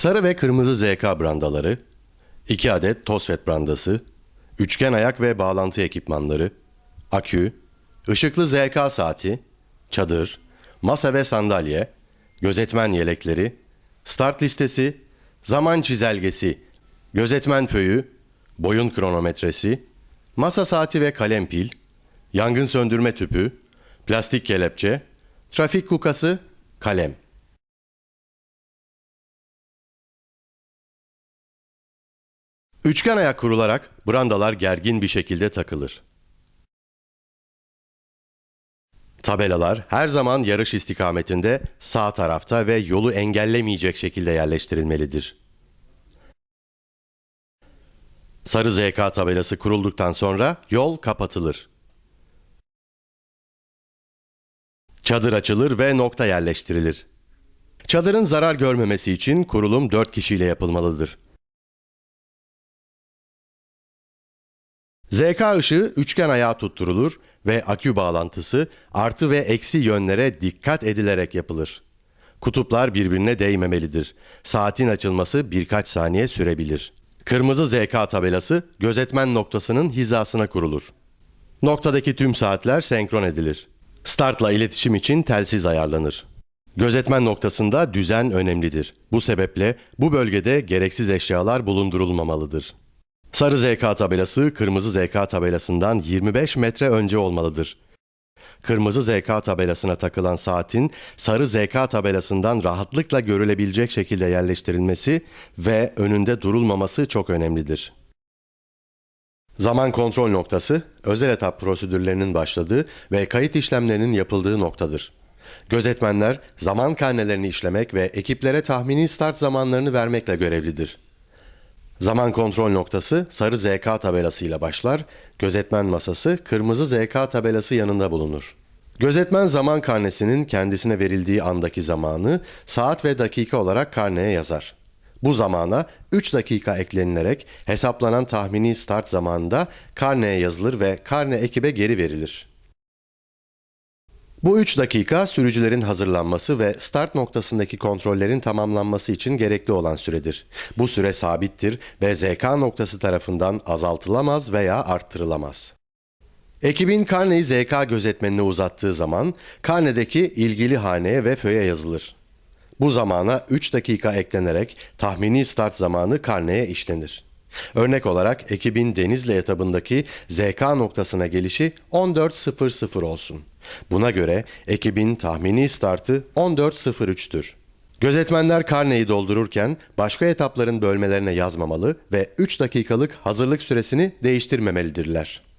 Sarı ve kırmızı ZK brandaları, 2 adet TOSFET brandası, üçgen ayak ve bağlantı ekipmanları, akü, ışıklı ZK saati, çadır, masa ve sandalye, gözetmen yelekleri, start listesi, zaman çizelgesi, gözetmen föyü, boyun kronometresi, masa saati ve kalem pil, yangın söndürme tüpü, plastik kelepçe, trafik kukası, kalem. Üçgen ayak kurularak brandalar gergin bir şekilde takılır. Tabelalar her zaman yarış istikametinde sağ tarafta ve yolu engellemeyecek şekilde yerleştirilmelidir. Sarı ZK tabelası kurulduktan sonra yol kapatılır. Çadır açılır ve nokta yerleştirilir. Çadırın zarar görmemesi için kurulum 4 kişiyle yapılmalıdır. ZK ışığı üçgen ayağa tutturulur ve akü bağlantısı artı ve eksi yönlere dikkat edilerek yapılır. Kutuplar birbirine değmemelidir. Saatin açılması birkaç saniye sürebilir. Kırmızı ZK tabelası gözetmen noktasının hizasına kurulur. Noktadaki tüm saatler senkron edilir. Startla iletişim için telsiz ayarlanır. Gözetmen noktasında düzen önemlidir. Bu sebeple bu bölgede gereksiz eşyalar bulundurulmamalıdır. Sarı ZK tabelası kırmızı ZK tabelasından 25 metre önce olmalıdır. Kırmızı ZK tabelasına takılan saatin sarı ZK tabelasından rahatlıkla görülebilecek şekilde yerleştirilmesi ve önünde durulmaması çok önemlidir. Zaman kontrol noktası, özel etap prosedürlerinin başladığı ve kayıt işlemlerinin yapıldığı noktadır. Gözetmenler zaman karnelerini işlemek ve ekiplere tahmini start zamanlarını vermekle görevlidir. Zaman kontrol noktası sarı ZK tabelasıyla başlar, gözetmen masası kırmızı ZK tabelası yanında bulunur. Gözetmen zaman karnesinin kendisine verildiği andaki zamanı saat ve dakika olarak karneye yazar. Bu zamana 3 dakika eklenilerek hesaplanan tahmini start zamanında karneye yazılır ve karne ekibe geri verilir. Bu 3 dakika sürücülerin hazırlanması ve start noktasındaki kontrollerin tamamlanması için gerekli olan süredir. Bu süre sabittir ve ZK noktası tarafından azaltılamaz veya arttırılamaz. Ekibin karneyi ZK gözetmenine uzattığı zaman karnedeki ilgili haneye ve föye yazılır. Bu zamana 3 dakika eklenerek tahmini start zamanı karneye işlenir. Örnek olarak ekibin Denizli etabındaki ZK noktasına gelişi 14.00 olsun. Buna göre ekibin tahmini startı 14.03'tür. Gözetmenler karneyi doldururken başka etapların bölmelerine yazmamalı ve 3 dakikalık hazırlık süresini değiştirmemelidirler.